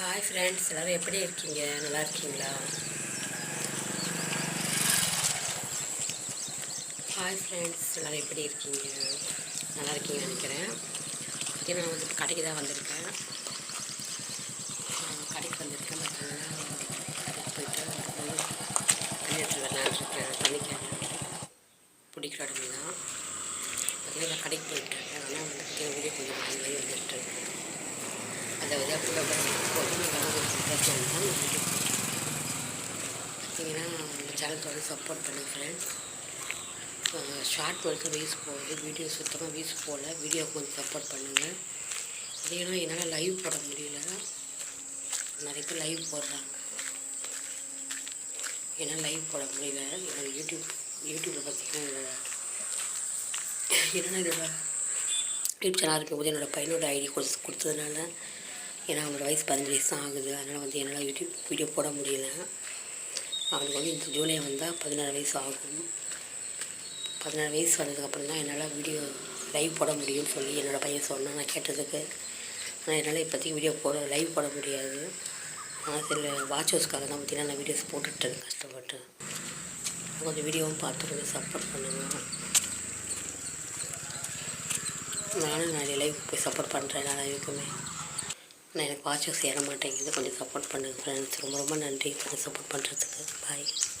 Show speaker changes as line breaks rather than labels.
hi friends எல்லோரும் எப்படி இருக்கீங்க நல்லா இருக்கீங்களா ஹாய் ஃப்ரெண்ட்ஸ் எல்லோரும் எப்படி இருக்கீங்க நல்லா இருக்கீங்கன்னு நினைக்கிறேன் இங்கே நான் வந்து கடைக்கு தான் வந்திருக்கேன் கடைக்கு வந்திருக்கேன் பார்த்தீங்கன்னா கடைக்கு போயிட்டு தண்ணி வரலான்னு இருக்கேன் பண்ணிக்கிறேன் பிடிக்கிற இடம் தான் பார்த்தீங்கன்னா கடைக்கு போய் அதாவது அப்படியே போட்டு பார்த்தீங்கன்னா இந்த சேனலுக்கு வந்து சப்போர்ட் பண்ணுங்கள் ஷார்ட் ஒர்க்கு வீஸ் போகுது வீடியோ சுத்தமாக வீஸ் போகல வீடியோவுக்கு கொஞ்சம் சப்போர்ட் பண்ணுங்கள் இல்லைன்னா என்னால் லைவ் போட முடியல நிறைய பேர் லைவ் போடுறாங்க என்னால் லைவ் போட முடியல என்னோடய யூடியூப் யூடியூப்பில் பார்த்தீங்கன்னா என்னோடய என்னென்னா என்னோடய யூடியூப் சேனல் இருக்கும் போது என்னோடய பையனோட ஐடி கொடுத்து கொடுத்ததுனால ஏன்னா அவனோட வயசு பதினஞ்சு வயசு தான் ஆகுது அதனால் வந்து என்னால் யூடியூப் வீடியோ போட முடியல அவனுக்கு வந்து இந்த ஜூலை வந்தால் பதினாறு வயசு ஆகும் பதினாறு வயசு வந்ததுக்கப்புறம் தான் என்னால் வீடியோ லைவ் போட முடியும்னு சொல்லி என்னோடய பையன் சொன்னான் நான் கேட்டதுக்கு ஆனால் என்னால் இப்போதைக்கு வீடியோ போட லைவ் போட முடியாது ஆனால் சில ஹவுஸ்க்காக தான் பார்த்திங்கன்னா நான் வீடியோஸ் போட்டுட்டேன் கஷ்டப்பட்டு கொஞ்சம் வீடியோவும் பார்த்து கொஞ்சம் சப்போர்ட் பண்ணுங்கள் நானும் நிறைய லைவ் போய் சப்போர்ட் பண்ணுறேன் நான் எதுக்குமே நான் எனக்கு வாட்சிங் ஏற மாட்டேங்குது கொஞ்சம் சப்போர்ட் பண்ணுங்கள் ஃப்ரெண்ட்ஸ் ரொம்ப ரொம்ப நன்றி கொஞ்சம் சப்போர்ட் பண்ணுறதுக்கு பாய்